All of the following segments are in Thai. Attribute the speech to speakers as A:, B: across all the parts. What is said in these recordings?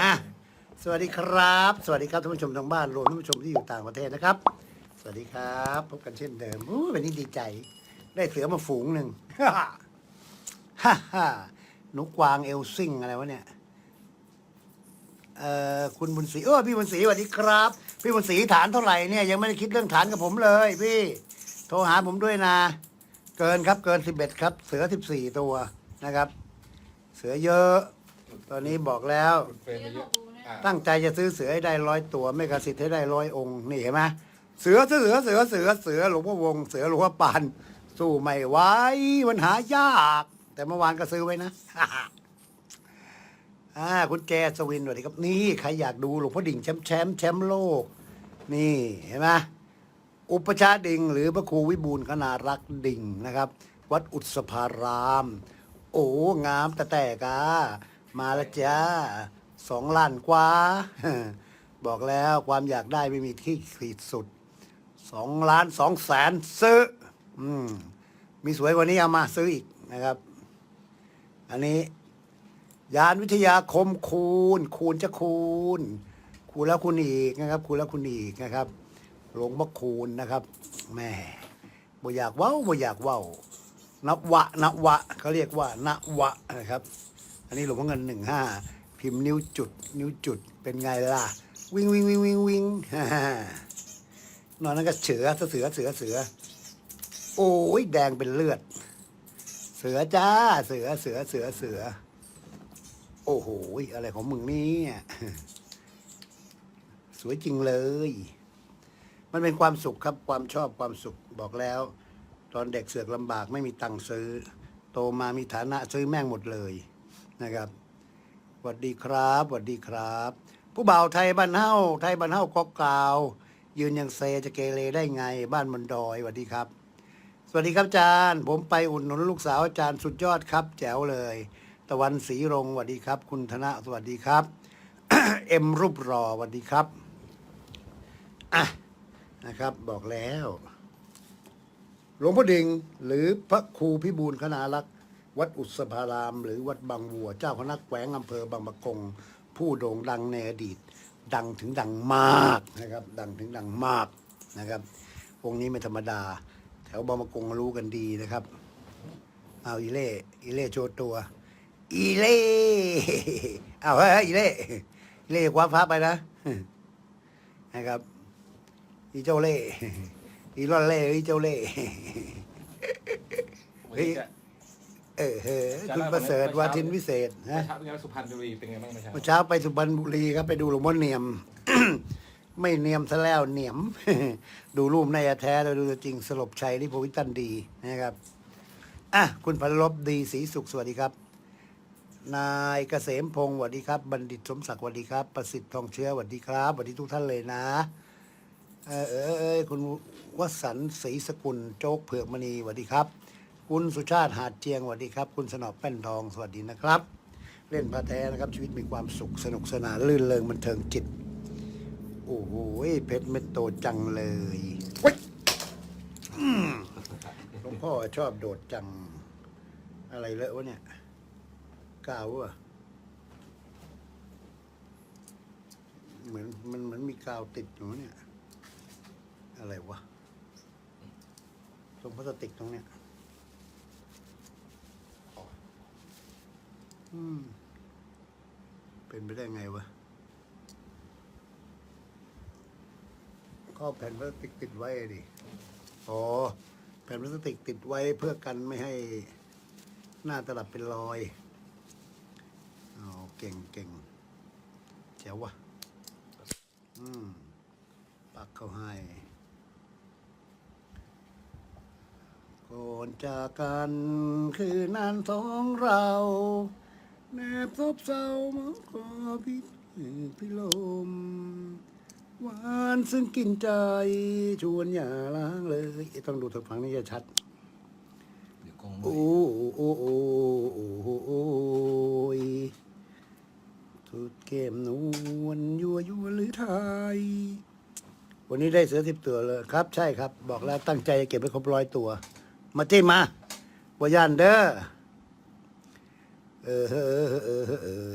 A: อะสวัสดีครับ สวัสดีครับท่านผู้ชมทางบ้านรวมท่านผู้ชมที่อยู่ต่างประเทศนะครับ สวัสดีครับพบกันเช่นเดิมอู้วันนี้ดีใจ ได้เสือมาฝูงหนึ่ง ฮ่าฮ่าฮ่าหนุกวางเอลซิงอะไรวะเนี่ยเอ่อคุณบุญศรีเออพี่บุญศรีสวัสดีครับ พี่บุญศรีฐานเท่าไหร่เนี่ยยังไม่ได้คิดเรื่องฐานกับผมเลยพี่โทรหาผมด้วยนะ เกินครับเกินสิบเอ็ดครับ เสือสิบสี่ตัวนะครับ เสือเยอะ ตอนนี้บอกแล้ว
B: คุณเฟรมมาเยอะอ่า
A: ตั้งใจจะซื้อเสือให้ได้ร้อยตัว ไม่กระสิทธิ์ให้ได้ร้อยองค์นี่เห็นไหมเสือเสือเสือเสือเสือหลวงพ่อวงเสือหลวงพ่อปานสู้ไม่ไหวมันหายาก แต่เมื่อวานก็ซื้อไว้นะ อ่าคุณแจสวินสวัสดีครับนี่ใครอยากดูหลวงพ่อดิ่งแชมป์แชมป์แชมป์โลก นี่เห็นไหมอุปชฌาย์ดิ่งหรือพระครูวิบูลย์ขนารักษ์ดิ่งนะครับ วัดอุศภาราม โอ้งามแต่แต่กา มาแล้วจ้าสองล้านกว่า บอกแล้วความอยากได้ไม่มีที่ขีดสุดสองล้านสองแสนซื้อ อืม มีสวยกว่านี้เอามาซื้ออีกนะครับ อันนี้ ยานวิทยาคมคูณ คูณจะคูณ คูณแล้วคูณอีกนะครับ คูณแล้วคูณอีกนะครับหลวงพ่อคูณนะครับแม่บ่อยากเว้าบ่อยากเว้านับวะนับวะเขาเรียกว่านัวะนะครับ อันนี้หลวงพ่อเงินหนึ่งห้าพิมพ์นิ้วจุด นิ้วจุดเป็นไงล่ะ วิ่งวิ่งวิ่งวิ่งวิ่งนอนนั้นก็เสือเสือเสือเสือ โอ้ยแดงเป็นเลือด เสือจ้า เสือเสือเสือเสือ โอ้โหอะไรของมึงนี่สวยจริงเลย มันเป็นความสุขครับ ความชอบความสุขบอกแล้ว ตอนเด็กเสือกลำบากไม่มีตังค์ซื้อ โตมามีฐานะซื้อแม่งหมดเลย นะครับสวัสดีครับสวัสดีครับ ผู้บ่าวไทยบ้านเฮ้าไทยบ้านเฮ้าก็กล่าว ยืนยังเซจะเกเรได้ไง บ้านบนดอยสวัสดีครับ สวัสดีครับอาจารย์ ผมไปอุดหนุนลูกสาวอาจารย์สุดยอดครับ แจ๋วเลย ตะวันศรีรงค์สวัสดีครับ คุณธนะสวัสดีครับ เอ็มรูปรอสวัสดีครับอะนะครับบอกแล้ว หลวงพ่อดิงหรือพระครูพิบูลคณารักษ วัดอุสภาราม หรือวัดบางวัว เจ้าคณะแขวงอำเภอบางปะกง ผู้โด่งดังในอดีต ดังถึงดังมากนะครับ ดังถึงดังมากนะครับ องค์นี้ไม่ธรรมดา แถวบางปะกงรู้กันดีนะครับ เอาอีเล่อีเล่โชว์ตัว อีเล่เอาเฮ้ยอีเล่อีเล่คว้าฟ้าไปนะนะครับอีเจ้าเล่อีรอนเล่อีเจ้าเล่
B: วันนี้จะ
A: เออเฮ้ยคุณประเสริฐวาทินวิเศษ
B: เมื่อ
A: นะ
B: เช้าเป็นไงสุพรรณบุรีเป็นไงบ้างเมื่อเช้า
A: เมื่อเช้าไปสุพรรณบุรีครับไปดูหลวงพ่อเนียม ไม่เนียมซะแล้วเนียม ดูรูปในายแท้แล้วดูตัวจริงสลบชัยที่พวิตันดีนะครับอะคุณพันลบดีศรีสุขสวัสดีครับ นายเกษมพงศ์สวัสดีครับ บัณฑิตสมศักดิ์สวัสดีครับ ประสิทธิ์ทองเชื้อสวัสดีครับสวัสดีทุกท่านเลยนะเออเออเออคุณวสันต์ศรีสกุลโจ๊กเผือกมณีสวัสดีครับ คุณสุชาติหาดเจียงสวัสดีครับ คุณสนอแป้นทองสวัสดีนะครับ เล่นพระแท้นะครับ ชีวิตมีความสุขสนุกสนานลื่นเริงบันเทิงจิต โอ้โหเพชรเม็ดโตจังเลยหลวงพ่อชอบโดดจัง อะไรเลอะวะเนี่ยกาวอะเหมือนมันเหมือนมีกาวติดอยู่เนี่ย อะไรวะตรงพลาสติกตรงเนี้ย อืม เป็นไปได้ไงวะ ก็เอแผ่นพลาสติกติดไว้ดิ อ๋อ แผ่นพลาสติกติดไว้เพื่อกันไม่ให้หน้าตลับเป็นรอยอ๋อเก่งเก่งแจ๋ววะอืม ปักเข้าให้ก่อนจากกัน คือนานสองเรา แนบซบเศร้ามังกอพิพิลมหวานซึ่งกินใจชวนอย่าล้างเลยต้องดูทางฝั่งนี้จะชัด
B: เดี๋ยวกล้อง
A: โอ้โอ้โอ้โอ้โอ้โอ้ยสุดเกมนวลยัวยัวหรือไทย วันนี้ได้เสือสิบตัวเลยครับ ใช่ครับ บอกแล้วตั้งใจจะเก็บไว้ครบร้อยตัว มาเจ้มาบ่ย่านเด้อ เออเออเออเออเออ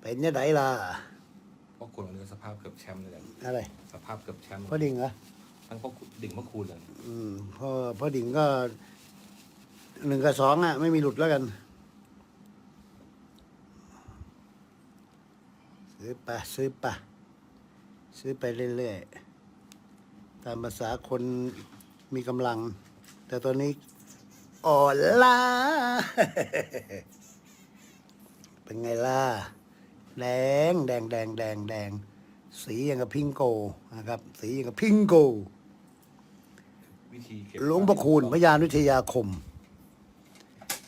A: เป็นเนี่ยไดล่ะ
B: เพราะคนวันนี้สภาพเกือบแชมป์เลย
A: อะไร
B: สภาพเกือบแชมป์
A: พ่อดิ่งเหรอ
B: ทั้งพวกดิ่งพวกคูณเลย
A: อืมพ่อพ่อดิ่งก็หนึ่งกับสองอะ ไม่มีหลุดแล้วกันซื้อปะซื้อปะซื้อไปเรื่อยๆตามภาษาคนมีกำลัง แต่ตอนนี้อ่อนล้า เป็นไงล่ะ แดงแดงแดงแดงแดง สีอย่างกับพิงโกนะครับ สีอย่างกับพิงโก
B: วิธีเก็บ
A: หลวงพระคุณพระยานุทยาคม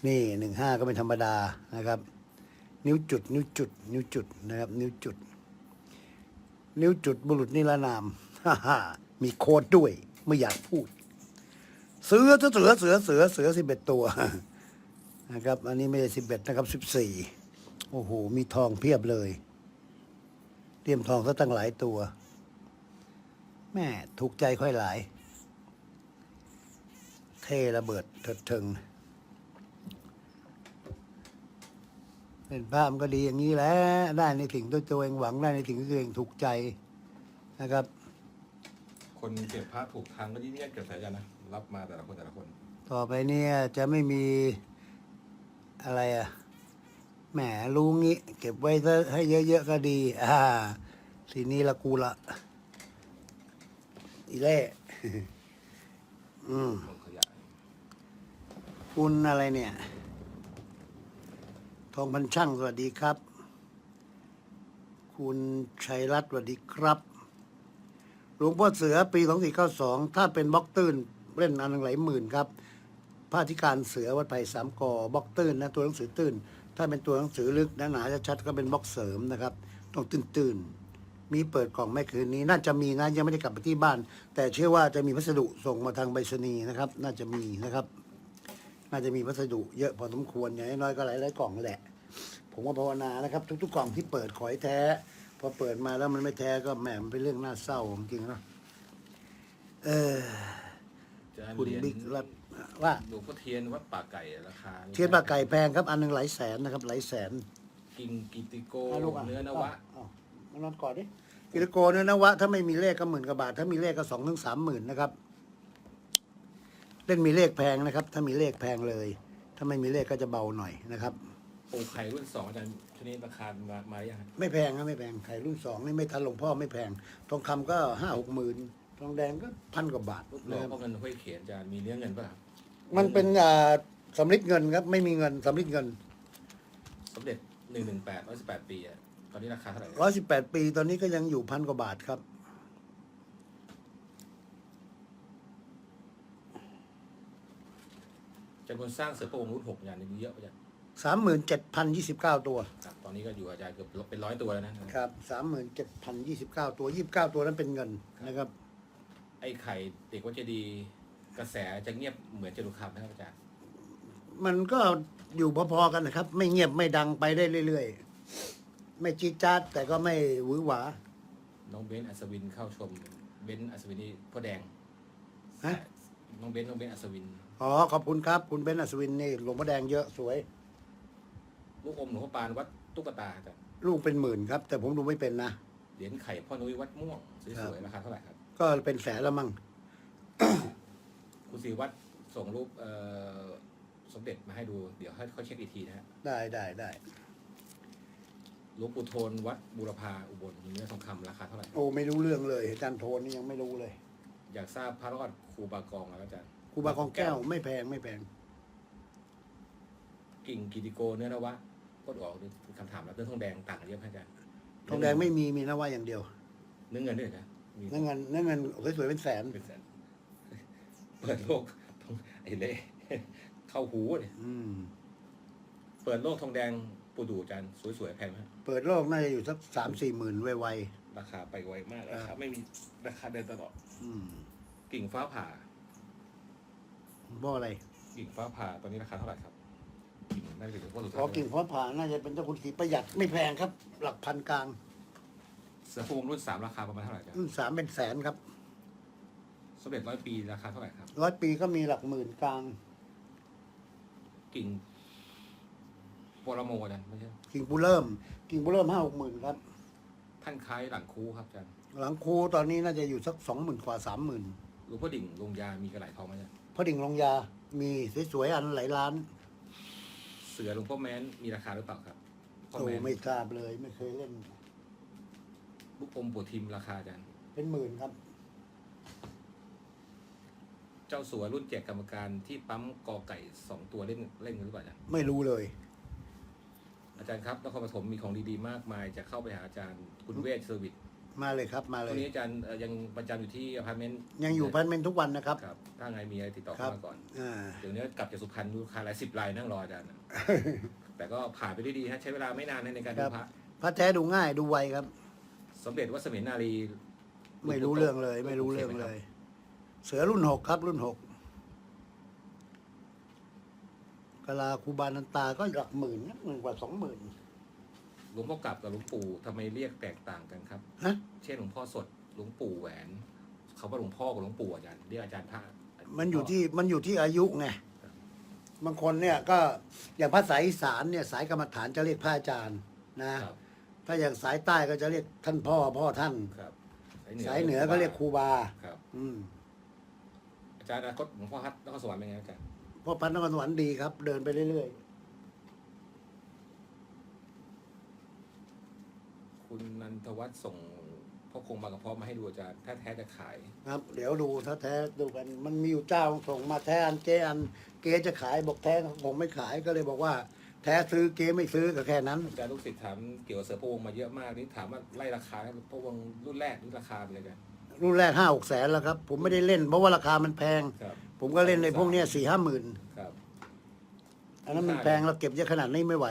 A: นี่หนึ่งห้าก็เป็นธรรมดานะครับ นิ้วจุด นิ้วจุด นิ้วจุดนะครับ นิ้วจุด นิ้วจุดบุรุษนิรนามฮ่าฮ่ามีโค้ดด้วย ไม่อยากพูด เสือเสือเสือเสือเสือเสือสิบเอ็ดตัวนะครับ อันนี้ไม่ใช่สิบเอ็ดนะครับสิบสี่ โอ้โห มีทองเพียบเลยเตรียมทองซะตั้งหลายตัว แม่ถูกใจค่อยหลาย เทระเบิดเถิดเทิงเป็นภาพมันก็ดีอย่างนี้แหละได้ในสิ่งที่ตัวเองหวังได้ในสิ่งที่ตัวเองถูกใจนะครับ
B: คนเก็บผ้าถูกทางก็ยิ่งแยกเก็บสายกันนะรับมาแต่ละคนแต่ละคน
A: ต่อไปเนี่ยจะไม่มีอะไรอะ แหมรู้งี้ เก็บไว้ให้เยอะๆก็ดี อ่า ทีนี้ละกูละ อีเล่ อืมคุณอะไรเนี่ย ทองพันช่างสวัสดีครับ คุณชัยรัตน์สวัสดีครับหลวงพ่อเสือปี 2492 ถ้าเป็นบล็อกตื้นเล่นอันหนึ่งหลายหมื่นครับพระธิการเสือวัดไผ่สามกอบล็อกตื้นนะตัวหนังสือตื้น ถ้าเป็นตัวหนังสือลึกหนาๆชัดๆก็เป็นบล็อกเสริมนะครับ ต้องตื้นๆ มีเปิดกล่องไม่คืนนี้ น่าจะมีนะยังไม่ได้กลับไปที่บ้าน แต่เชื่อว่าจะมีพัสดุส่งมาทางไปรษณีย์นะครับ น่าจะมีนะครับ น่าจะมีพัสดุเยอะพอสมควรอย่างน้อยๆก็หลายๆกล่องแหละ ผมก็ภาวนานะครับ ทุกๆกล่องที่เปิดขอให้แท้ พอเปิดมาแล้วมันไม่แท้ก็แหมมันเป็นเรื่องน่าเศร้าจริงๆเนาะเออคุณบิ๊กรัต ว่า
B: หลวงพ่อเทียนวัดป่าไก่ราคา
A: เทียนปลาไก่แพงครับอันหนึ่งหลายแสนนะครับ หลายแสน
B: กิงกิติโกา
A: ลูกะ
B: เนื้อนวะ
A: อ้าวมานอนกอดดิกิโลโกเนื้อนวะถ้าไม่มีเลขก็หมื่นกว่าบาท ถ้ามีเลขก็สองถึงสามหมื่นนะครับ เล่นมีเลขแพงนะครับ ถ้ามีเลขแพงเลย ถ้าไม่มีเลขก็จะเบาหน่อยนะครับ
B: ปูไข่รุ่นสองอาจารย์ชนิดราคามามาอย่าง
A: ไม่แพงครับไม่แพงไข่รุ่นสองนี่ไม่ทันหลวงพ่อไม่แพงทองคำก็ห้าหกหมื่นทองแดงก็พันกว่าบาท
B: รูปหล่
A: นะ
B: อ
A: ครับ
B: พ่อเงินห้อยเขียนอาจารย์มีเนื้อเงินป่ะครับ
A: มันเป็นอ่าสำลิดเงินครับ ไม่มีเงินสำลิดเงิน
B: สมเด็จหนึ่งหนึ่งแปดร้อยสิบแปดปีอะตอนนี้ราคาเท่าไหร่
A: ร้อยสิบแปดปีตอนนี้ก็ยังอยู่พันกว่าบาทครับ
B: จำนวนสร้างเสือพระองค์รุ่นหกอย่างนี้มีเยอะป่ะอาจารย์
A: สามหมื่นเจ็ดพันยี่สิบเก้าตัว
B: ครับตอนนี้ก็อยู่อาจารย์เกือบเป็นร้อยตัวแล้วนะครับ
A: ครับสามหมื่นเจ็ดพันยี่สิบเก้าตัวยี่สิบเก้าตัวนั้นเป็นเงินนะครับ
B: ไอ้ไข่เด็กวัดเจดีย์ กระแสจะเงียบเหมือนจตุคามนะครับอาจารย์
A: มันก็อยู่พอๆกันนะครับ ไม่เงียบไม่ดังไปได้เรื่อยๆ ไม่จีดจาดแต่ก็ไม่หวือหวา
B: น้องเบนซ์อัศวินเข้าชม เบนซ์อัศวินนี่พ่อแดง
A: ฮะ
B: น้องเบนซ์น้องเบนซ์อัศวิน
A: อ๋อขอบคุณครับ คุณเบนซ์อัศวินนี่หลวงพ่อแดงเยอะสวย
B: ลูกอมหลวงพ่อปานวัดตุ๊กตาอาจารย์
A: ลูกเป็นหมื่นครับ แต่ผมดูไม่เป็นนะ
B: เหรียญไข่พ่อนุ้ยวัดม่วงส
A: ครับ
B: วยๆราคาเท่าไหร่ครับ
A: ก็เป็นแสนแล้วมั้ง
B: คุณศรีวัดส่งรูปเอ่อสมเด็จมาให้ดู เดี๋ยวให้เขาเช็คอีกทีนะฮะ
A: ได้ได้ได้
B: หลวงปู่โทนวัดบูรพาอุบลมีเนื้อทองคำราคาเท่าไหร่
A: โอ้ไม่รู้เรื่องเลยอาจารย์โทนนี่ยังไม่รู้เลย
B: อยากทราบพระรอดครูบากองแล้วอาจารย์
A: ครูบาของแก้วไม่แพงไม่แพง
B: กิ่งกิติโกเนื้อนวะก็ออกคำถามแล้วเนื้อทองแดงต่างกันเยอะไหมอาจารย์
A: ทองแดงไม่มีมีนะว่าอย่างเดียว
B: เนื้อเงินด้วยนะมี
A: เนื้อเงินเนื้อเงินสวยๆเป็นแสน
B: เป็นแสน เปิดโลกทองไอ้เล่เข้าหูเนี่ย
A: อืม
B: เปิดโลกทองแดงปูดูอาจารย์สวยๆแพงไหม
A: เปิดโลกน่าจะอยู่สักสามสี่หมื่นไว
B: ราคาไปไวมาก
A: ครั
B: รา
A: บ
B: คาไม่มีราคาเดินตลอด
A: ๆอืม
B: กิ่งฟ้าผ่า
A: บ่อะไร
B: กิ่งฟ้าผ่าตอนนี้ราคาเท่าไหร่ครับกิ่งน่าจะเป็นว่าสุด
A: พอกิ่งฟ้าผ่าน่าจะเป็นเจ้าคุณสีประหยัดไม่แพงครับ หลักพันกลาง
B: เสือภูมิรุ่นสามราคาประมาณเท่าไหร่ครับ
A: รุ่นสามเป็นแสนครับ
B: สมเด็จร้อยปีราคาเท่าไหร่ครับ
A: ร้อยปีก็มีหลักหมื่นกลาง
B: กิ่งปรโมอาจารย์ไม่ใช่
A: กิ่งปูเริ่ม กิ่งปูเริ่มห้าหกหมื่นครับ
B: ท่านคล้ายหลังคูครับอาจารย์
A: หลังครูตอนนี้น่าจะอยู่สักสองหมื่นกว่าสามหมื่น
B: หลวงพ่อดิ่งลงยามีกระไหลทองไหมอาจารย์
A: พอดิ่งลงยา มีสวยๆอันหลายล้าน
B: เสือหลวงพ่อแม้นมีราคาหรือเปล่าครับพ่อ
A: โอ้
B: แม้น
A: ไม่ทราบเลย ไม่เคยเล่น
B: ลูกอมปวดทิมราคาอาจารย์
A: เป็นหมื่นครับ
B: เจ้าสัวรุ่นแจกกรรมการที่ปั๊มกอไก่สองตัวเล่นเล่นหรือเปล่าอาจารย์
A: ไม่รู้เลย
B: อาจารย์ครับนครปฐมมีของดีๆมากมาย จะเข้าไปหาอาจารย์คุณเวชเซอร์วิส
A: มาเลยครับมาเล
B: ตอน
A: ย
B: นี้อาจารย์เอ่อยังประจำอยู่ที่อพาร์ตเมนต์
A: ยังอยู่พันเมนทุกวันนะครับ
B: ครับถ้าไงมีอะไรติดต่อ
A: ครั
B: เข้า
A: บ
B: มาก่อน
A: อ่า
B: เดี๋ยวนี้กลับจากสุพรรณลูกค้าหลายสิบรายนั่งรออาจารย์นะแต่ก็ผ่านไปได้ดีฮะใช้เวลาไม่นานนะในการ
A: ค
B: ดู
A: รับ
B: พระ
A: พระแท้ดูง่ายดูไวครับ
B: สมเด็จวัดเสมีนารี
A: ไม่รู้เรื่องเลย ไม่รู้เรื่องเลย เสือรุ่นหกครับ รุ่นหกกะลาคูบานันตาก็หลักหมื่นนะหมื่นกว่าสองหมื่น
B: หลวงพ่อกลับกับหลวงปู่ทำไมเรียกแตกต่างกันครับ
A: ฮะ
B: เช่นหลวงพ่อสดหลวงปู่แหวนเขาว่าหลวงพ่อกับหลวงปู่อาจารย์เรียกอาจารย์พระ
A: มันอยู่ที่มันอยู่ที่อายุไงบางคนเนี่ยก็อย่างภาษาอีสานเนี่ยสายกรรมฐานจะเรียกพระอาจารย์นะ
B: ครับ
A: ถ้าอย่างสายใต้ก็จะเรียกท่านพ่อพ่อท่าน
B: ครับ
A: สายเหนือก็เรียกครูบา
B: ครับ
A: อืม
B: อาจารย์อนาคตหลวงพ่อฮัทนครสวรรค์เป็นไงอาจารย์
A: พ่อพันนครสวรรค์ดีครับ เดินไปเรื่อย
B: คุณนันทวัฒน์ส่งพ่อคงมากระเพาะมาให้ดูอาจารย์ถ้าแท้จะขาย
A: ๆครับ เดี๋ยวดูถ้าแท้ดูกัน มันมีอยู่เจ้าส่งมาแท้อันเจอันเกจะขายบอกแท้ผมไม่ขายก็เลยบอกว่า แท้ซื้อเกไม่ซื้อก็แค่นั้น
B: อาจารย์ลูกศิษย์ถามเกี่ยวกับเสือพระวงศ์มาเยอะมากนี่ถามว่าไล่ราคาพระวงศ์รุ่นแรกนี่ราคาเป็นยังไง
A: รุ่ นแรกห้าหกแสนแล้วครับ ผมไม่ได้เล่น เพราะว่าราคามันแพง
B: ครับ
A: ผมก็เล่นในพวกเนี้สี่ห้าหมื่น
B: ครับ
A: อันนั้นมันแพงเราเก็บเยอะขนาดนี้ไม่ไหว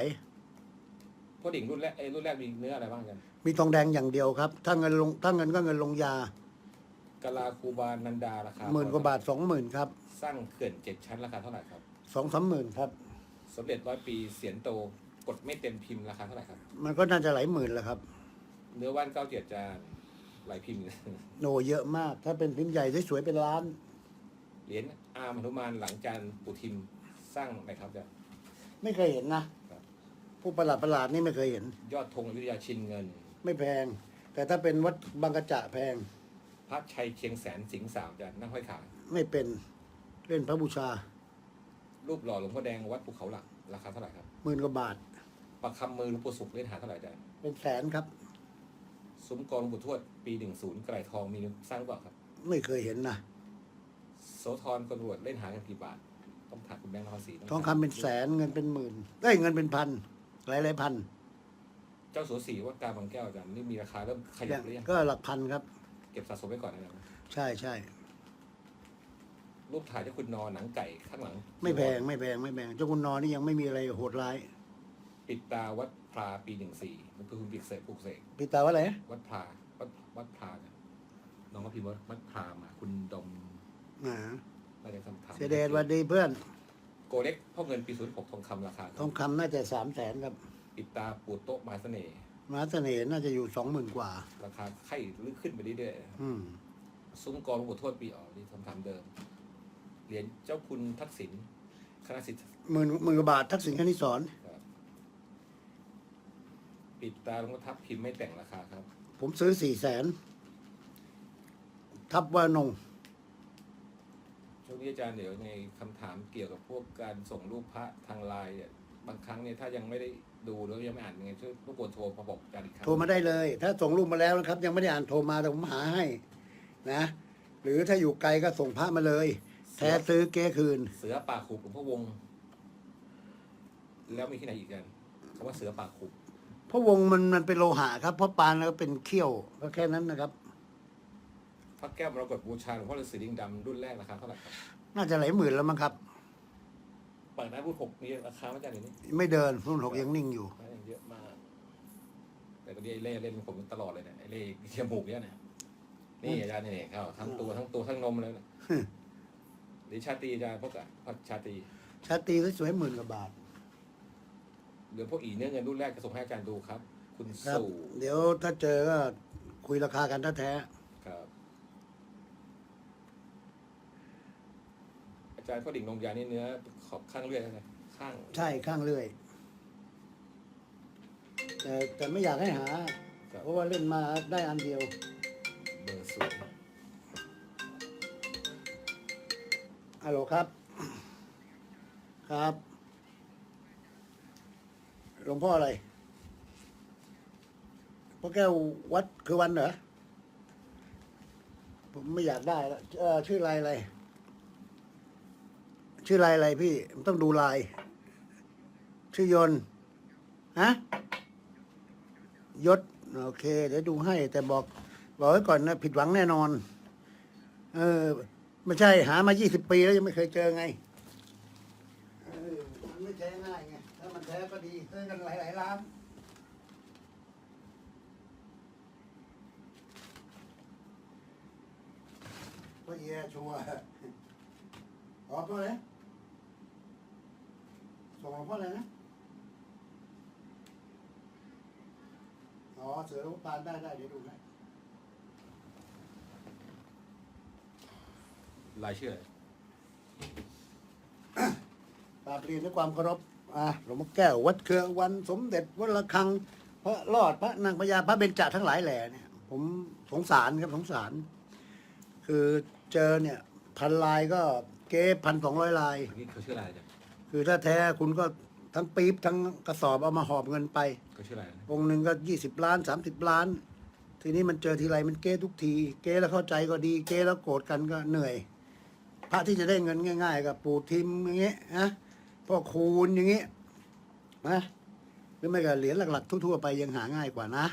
B: พ่อดิ่งรุ่นแรกเอ้ยรุ่นแรกมีเนื้ออะไรบ้างอาจารย์
A: มีทองแดงอย่างเดียวครับ ถ้าเงินลงถ้าเงินก็เงินลงยากะ
B: ลาคูบานันดาราคา
A: หมื่นกว่าบาทสองหมื่นครับ
B: สร้างเขื่อนเจ็ดชั้นราคาเท่าไหร่ครับ
A: สองสามหมื่นครับ
B: สมเด็จร้อยปีเสียนโตกดไม่เต็มพิมพ์ราคาเท่าไหร่ครับ
A: มันก็น่าจะหลายหมื่นแหละครับ
B: เนื้อว่านเก้าเจ็ดจาน หลายพิมพ์
A: โนเยอะมาก ถ้าเป็นพิมพ์ใหญ่สวยๆเป็นล้าน
B: เหรียญอาร์มหนุมานหลังจานปุทิมสร้างไหนครับอาจารย์
A: ไม่เคยเห็นนะ ครับ ผู้ประหลาดประหลาดๆนี่ไม่เคยเห็น
B: ยอดธงอยุธยาชินเงิน
A: ไม่แพง แต่ถ้าเป็นวัดบางกระจะแพง
B: พระชัยเชียงแสนสิงห์สามอาจารย์นั่งห้อยขา
A: ไม่เป็นเล่นพระบูชา
B: รูปหล่อหลวงพ่อแดงวัดภูเขาหลักราคาเท่าไหร่ครับ
A: หมื่นกว่าบาท
B: ประคำมือหลวงปู่สุขเล่นหาเท่าไหร่อาจารย์
A: เป็นแสนครับ
B: ซุ้มกรหลวงปู่ทวดปีหนึ่งศูนย์ไกรทองมีสร้างหรือเปล่าครับ
A: ไม่เคยเห็นนะ
B: โสธรกรวดเล่นหากันกี่บาท ต้องถามคุณแบงค์นครศรี
A: ทองคำเป็นแสนเงินเป็นหมื่นได้ยเงินเป็นพันหลายหลายๆพัน
B: เจ้าสัวสีวัดกลางบางแก้วอาจารย์นี่มีราคาเริ่มขยับหรือยัง
A: ก็หลักพันครับ
B: เก็บสะสมไว้ก่อนนะครับ
A: ใช่ใช่
B: รูปถ่ายเจ้าคุณนอนหนังไก่ข้างหลัง
A: ไม่แพงไม่แพงไม่แพงเจ้าคุณนอนนี่ยังไม่มีอะไรโหดร้าย
B: ปิดตาวัด พลาปีหนึ่งสี่มันคือคุณปิดเสกปลูกเสก
A: พี่ตาว่าอะไรนะ
B: วัดพลาวัดวัดพลาเนี่ยน้องก็พิมพ์ว่าวัดพลามาคุณดม
A: อ่า
B: น่าจะทำทำ
A: เสยเดชหวันดีเพื่อน
B: โกเล็กพ่อเงินปีศูนย์หกทองคำราคา
A: ทองคำน่าจะสามแสนครับ
B: ปิดตาปูดโต๊ะมาเสน่ห์
A: มหาเสน่ห์น่าจะอยู่สองหมื่นกว่า
B: ราคาไข่ลึกขึ้นไปเรื่อย
A: อืม
B: ๆซุ้มกรหลวงปู่ทวดปีอ๋อนี่คำถามเดิมเหรียญเจ้าคุณทักษิณคณะสิทธิ์
A: หมื่นหมื่นกว่าบาททักษิณคณิสอน
B: ครับ ปิดตาหลวงพ่อทับพิมพ์ไม่แต่งราคาครับ
A: ผมซื้อสี่แสนทับว่านง
B: ช่วงนี้อาจารย์เดี๋ยวในคำถามเกี่ยวกับพวกการส่งรูปพระทางไลน์เนี่ยบางครั้งเนี่ยถ้ายังไม่ได้ดูหรือยังไม่อ่านยังไงช่วยรบกวนโทรมาบอกอาจารย์อีกครั้ง
A: โทรมาได้เลย ถ้าส่งรูปมาแล้วนะครับ ยังไม่ได้อ่านโทรมาแต่ผมหาให้นะ หรือถ้าอยู่ไกลก็ส่งพระมาเลย แท้ซื้อเก้คืน
B: เสือป่าขุบหลวงพ่อวงศ์แล้วมีที่ไหนอีกกันคำว่าเสือป่าขุบ
A: เพ ราะวงมันมันเป็นโลหะครับเพราะปานแล้วก็เป็นเขี้ยวก็แค่นั้นนะครับ
B: พระแก้วมรกตบูชาหลวงพ่อฤาษีลิงดำรุ่นแรกราคาเท่าไหร่ครับ
A: น่าจะหลายหมื่นแล้วมั้งครับ
B: ปากน้ำรุ่นหกมีราคาไหมอาจารย์เดี๋ยวนี้
A: ไม่เดินรุ่นหกยังนิ่งอยู่
B: เยอะมาก แต่ตอนนี้ไอ้เล่เล่นผมตลอดเลยเนี่ยไอ้เล่จมูกเนี่ยนะนี่อาจารย์เนี่ยเขาทั้งตัวทั้งตัวทั้งนมเลยนะ
A: ฮึ
B: หรือชาตรีอาจารย์พวกอะพัชชาตรี
A: ชาตรีสวยๆหมื่นกว่าบาท
B: หรือพวกอีเนื้อเงินรุ่นแรกจะส่งให้อาจารย์ดูครับ คุณ
A: ครับ
B: สู่
A: เดี๋ยวถ้าเจอก็คุยราคากันถ้าแท้
B: ครับ อาจารย์พ่อดิ่งลงยานี่เนื้อ ขอบข้างเลื่อยอะไรข้าง
A: ใช่ข้างเลื่อย แต่แต่ไม่อยากให้หา
B: ครับ
A: เพราะว่าเล่นมาได้อันเดียว
B: เบอร์ศูนย์
A: ฮัลโหลครับ ครับ หลวงพ่ออะไรพ่อแก้ววัดคือวันเหรอ ผมไม่อยากได้แล้วชื่อลายอะไร ชื่อลายอะไรพี่มันต้องดูลาย ชื่อยนฮะยศโอเค เดี๋ยวดูให้ แต่บอก บอกไว้ก่อนนะผิดหวังแน่นอน เออ ไม่ใช่หามา20ปีแล้วยังไม่เคยเจอไง เออ มันไม่แท้ง่ายไง ถ้ามันแท้ก็ดีซื้ อกันหลายๆล้านก็เย่ชัวร์อ๋อตัวไหนส่งหลวงพ่ออะไรนะ อ๋อ เสือลูกปานได้ได้เดี๋ยวดูให้
B: รายชื่ออะไร
A: กราบเรียนด้วยความเคารพ อะหลวงพ่อแก้ววัดเครือวันสมเด็จวัดระฆัง พระรอดพระนางพญาพระเบญจทั้งหลายแหล่เนี่ย ผมสงสารครับสงสาร คือเจอเนี่ย พันลายก็เก๊พันสองร้อยลาย
B: นี่เขาชื่ออะไรจ๊ะ
A: คือถ้าแท้คุณก็ทั้งปี๊บทั้งกระสอบเอามาหอบเงินไป
B: เขาชื่ออะไรนะ
A: องค์หนึ่งก็ยี่สิบล้านสามสิบล้าน ทีนี้มันเจอทีไรมันเก้ทุกที เก้แล้วเข้าใจก็ดี เก้แล้วโกรธกันก็เหนื่อย พระที่จะได้เงินง่าย ๆ กับปู่ทิมอย่างเงี้ยนะ พ่อคูณอย่างเงี้ยนะหรือไม่ก็เหรียญหลัก ๆ ทั่ว ๆ ไปยังหาง่ายกว่านะ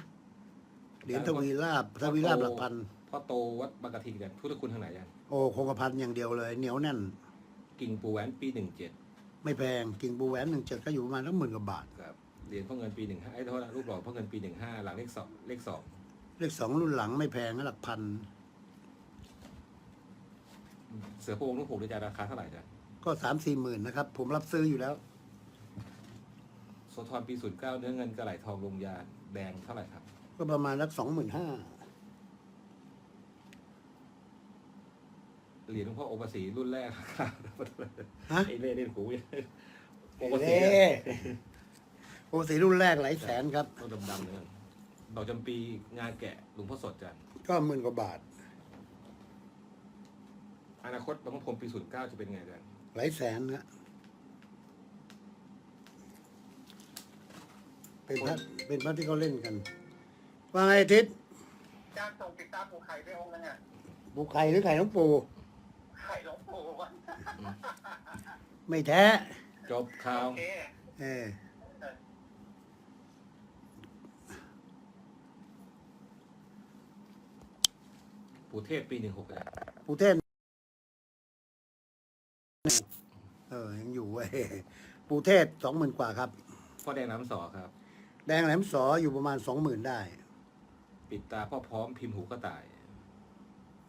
A: เหรียญทวีราบทวีราบหลักพัน
B: พ่อโตวัดบางกะทิเนี่ยพุทธคุณทางไหนจ๊ะ
A: โอ้คงกระพันอย่างเดียวเลย เหนียวแน่น
B: กิ่งปูแหวนปีหนึ่งเจ็ด
A: ไม่แพงกิ่งบูแหวนหนึ่งเจ็ดก็อยู่ประมาณทั้งหมื่นกว่าบาท
B: ครับเหรียญพ่อเงินปีหนึ่งห้าไอ้โทษนะรูปหล่อพ่อเงินปีหนึ่งห้าหลังเลขสองเลขสอง
A: เลขสองรุ่นหลังไม่แพงนะหลักพัน
B: เสือโพวงลูกหกด้วยจ้ะราคาเท่าไหร่จ๊ะ
A: ก็สามสี่หมื่นนะครับ ผมรับซื้ออยู่แล้ว
B: โซทอนปีศูนย์เก้าเนื้อเงินกระไหลทองลงยาแดงเท่าไหร่ครับ
A: ก็ประมาณสักสองหมื่นห้า
B: เหรียญหลวงพ่อโอปสีรุ่นแรกครับ
A: ฮะ
B: ไอ้เล่เล่นหูโอป
A: โอ้
B: สี
A: โหสีรุ่นแรกหลายแสนครับ
B: ต้นดำๆเนี่ยดอกจำปีงาแกะหลวงพ่อสดจ้ะ
A: ก็หมื่นกว่าบาท
B: อนาคตบางพรมปีศูนย์เก้าจะเป็นไงจ๊ะ
A: หลายแสนนะเป็นพระเป็นพระที่เขาเล่นกัน ว่าไงทิศ
C: จ้างส่งติดตามปูไข่ไปองค์นึงอะ
A: ปูไข่หรือไข่น้องปู
C: ไข่หลวงปู่วะ
A: ไม่แท้
B: จบข่าว
C: โอเค
A: เออ
B: ปู่เทพปีหนึ่งหกจ้ะ
A: ปูเทศ เออยังอยู่เว้ยปูเทศสองหมื่นกว่าครับ
B: พ่อแดงน้ำสอครับ
A: แดงแหลมสออยู่ประมาณสองหมื่นได้
B: ปิดตาพ่อพร้อมพิมพ์หูกระต่าย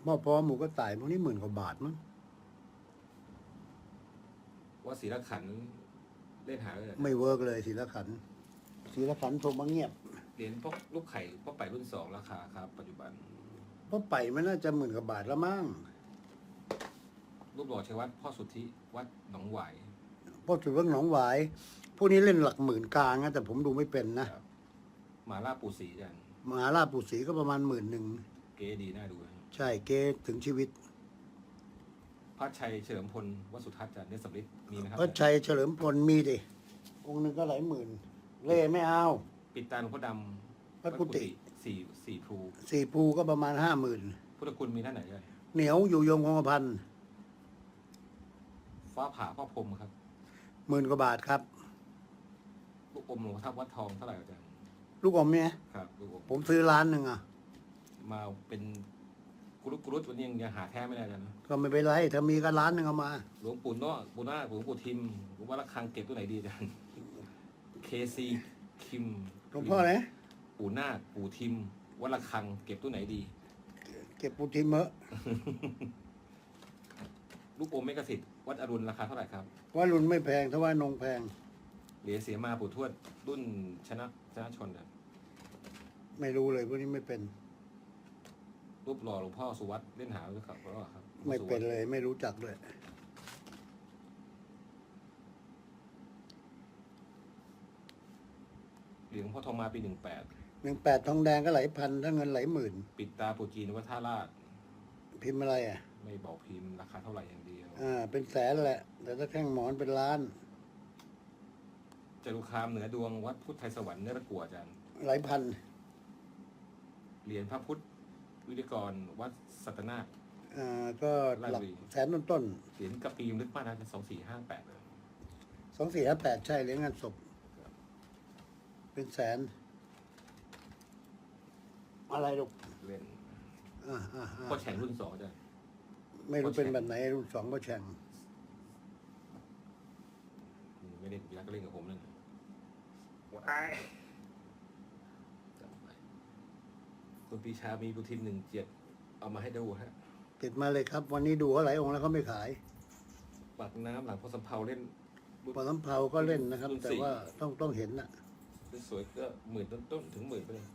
A: หม้อพร้อมหมูก็ตายพวกนี้หมื่นกว่าบาทมั้ง
B: ว่าศรีละขันธ์เล่นหาเลย
A: ไม่เวิร์กเลยศิลขันธ์ศิลขันธ์โทรมาเงียบ
B: เหรียญพวกลูกไข่พ่อไปรุ่นสองราคาครับ ปัจจุบัน
A: เพราะไปมันน่าจะหมื่นกว่าบาทแล้วมั้ง
B: รูปหล่อชัยวัฒน์พ่อสุทธิวัดหนองหวาย
A: เพราะถือว่าหนองหวาย พวกนี้เล่นหลักหมื่นกลางนะแต่ผมดูไม่เป็นนะ
B: หมาล่าปู่ศรีจัน
A: มหาราชปู่ศรีก็ประมาณหมื่นหนึ่ง
B: เก๋ดีน่าดูนะ
A: ใช่เกถึงชีวิต
B: พระชัยเฉลิมพลวัดสุทัศน์จันเนสสำลิดมีไหมครับ
A: พระชัยเฉลิมพลมีดิ องค์หนึ่งก็หลายหมื่น เล่ไม่เอา
B: ปิดตาหลวงพ่อดำ
A: พระกุฏิ
B: สี่สี่ภู
A: สี่ภูก็ประมาณห้าหมื่น
B: พุทธคุณมีท่านไหนด้วย
A: เหนียวอยู่ยงคงกระพัน
B: ฟ้าผ่าพ่อพรหมครับ
A: หมื่นกว่าบาทครับ
B: ลูกอมหลวงพ่อทับวัดทองเท่าไหร่อาจารย์
A: ลูกอมเนี่ย
B: ครับลูกอม
A: ผมซื้อร้านหนึ่งอะ
B: มาเป็นกุรุตกุรุตวันนี้ยังยังหาแท้ไม่ได้อาจารย์นะ
A: ก็ไม่เป็นไรถ้ามีก็ร้านหนึ่งเอามา
B: หลวงปู่เนาะปู่นาคหลวงปู่ทิมหลวงพ่อระฆังเก็บตัวไหนดีอาจารย์เคซีคิม
A: หลวงพ่อไหน
B: ปู่นาคปู่ทิมวัดระฆังเก็บตัวไหนดี
A: เก็บปูทิมเมอะ
B: ลูกอมเมกสิทธิ์วัดอรุณราคาเท่าไหร่ครับ
A: ว่ารุ่นไม่แพงถ้าว่านงแพง
B: เหรียญเสียมาปู่ทวดรุ่นชนะชนะชนอะ
A: ไม่รู้เลยพวกนี้ไม่เป็น
B: รูปหล่อหลวงพ่อสุวัตเล่นหาด้วยครับเพราะว่าครับ
A: ไม่เป็นเลย ไม่รู้จักด้วย
B: พเหรียญหลวงพ่อทองมาปีหนึ่งแปด
A: หนึ่งแปดทองแดงก็หลายพันถ้าเงินหลายหมื่น
B: ปิดตาปูจีนวัดท่าราช
A: พิมพ์อะไรอะ
B: ไม่บอกพิมพ์ราคาเท่าไหร่อย่างเดียว
A: อ่าเป็นแสนแหละ แต่ถ้าแข้งหมอนเป็นล้าน
B: จรุคามเหนือดวงวัดพุทธไทยสวรรค์เนื้อระกัวอาจารย์
A: หลายพัน
B: เหรียญพระพุทธวิริกรวัดสัตนาค
A: อ่าก็หลัก
B: ราชบุรี
A: แสนต้นต้น
B: เหรียญกระปีมลึกมากนะสองสี่ห้าแปด
A: สองสี่ห้าแปดใช่เหรียญงานศพ เป็นแสน อะไรลูก
B: เล่น
A: อ่าอ่าอ่า
B: ก็แข่งรุ่นสองอาจารย์
A: ไม่รู้เป็นแบบไหนรุ่นสองก็แข่ง
B: ไม่ได้รักก็เล่นกับผมเลย
C: ว้าย
B: จำไว้คุณปีชามีบุทินหนึ่งเจ็ดเอามาให้ดูฮะ
A: ติดมาเลยครับ วันนี้ดูเขาหลายองค์แล้วเขาไม่ขาย
B: ปากน้ำหลังพ่อสำเภาเล่น
A: ปอน้ำเผาก็เล่นนะครับ
B: รุ่นสี่
A: แต่ว่าต้องต้องเห็นนะ
B: สวยๆก็หมื่นต้นๆถึงหมื่นไปเลย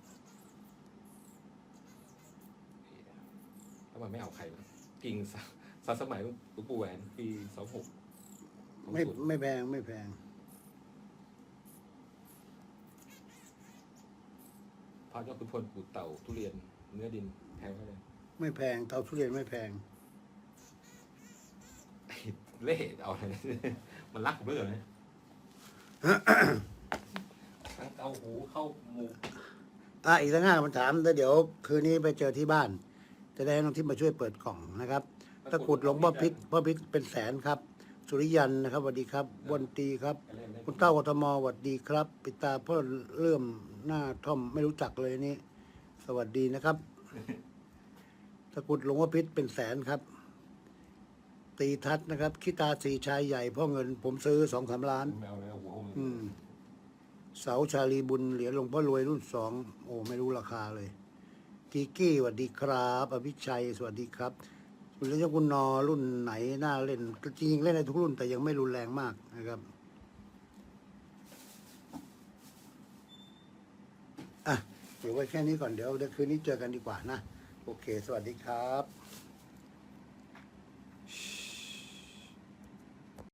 B: ถ้ามันไม่เอาใครวะ กิ่งสาสาสมัยหลวงปู่แหวนปีสองหก
A: ไม่ไม่แพงไม่แพง
B: พระเจ้าคุณพลปู่เต่าทุเรียน เนื้อดินแพงเท่าไหร่
A: ไม่แพงเตาทุเรียนไม่แพง
B: เล่เอาอะไรมันรักผมเลยเหรอเนี่ยทั้งเอาหูเข้าหมู
A: อะอีกทั้งห้าคำถามแล้วเดี๋ยว คืนนี้ไปเจอที่บ้าน จะได้ให้น้องทิพย์มาช่วยเปิดกล่องนะครับตะกรุดหลวงพ่อพิษพ่อพิษเป็นแสนครับ สุริยันนะครับสวัสดีครับวันตีครับ คุณเต้ากทมสวัสดีครับปิดตาพ่อเลื่อมหน้าท่อมไม่รู้จักเลยนี่ สวัสดีนะครับตะกรุดหลวงพ่อพิษเป็นแสนครับ ตีทัศน์นะครับคิตาสีชายใหญ่เพ่อเงิน ผมซื้อสองสามล้าน
B: ไม่เอาเลยเอาหัวเข้ามือ
A: อืม เสาชาลีบุญเหรียญหลวงพ่อรวยรุ่นสองโอ้ไม่รู้ราคาเลย กีกี้สวัสดีครับอภิชัยสวัสดีครับคุณเล่นคุณนอรุ่นไหนน่าเล่นจริงๆเล่นในทุกรุ่นแต่ยังไม่รุนแรงมากนะครับอะเดี๋ยวไว้แค่นี้ก่อนเดี๋ยวเดี๋ยวคืนนี้เจอกันดีกว่านะ โอเค สวัสดีครับ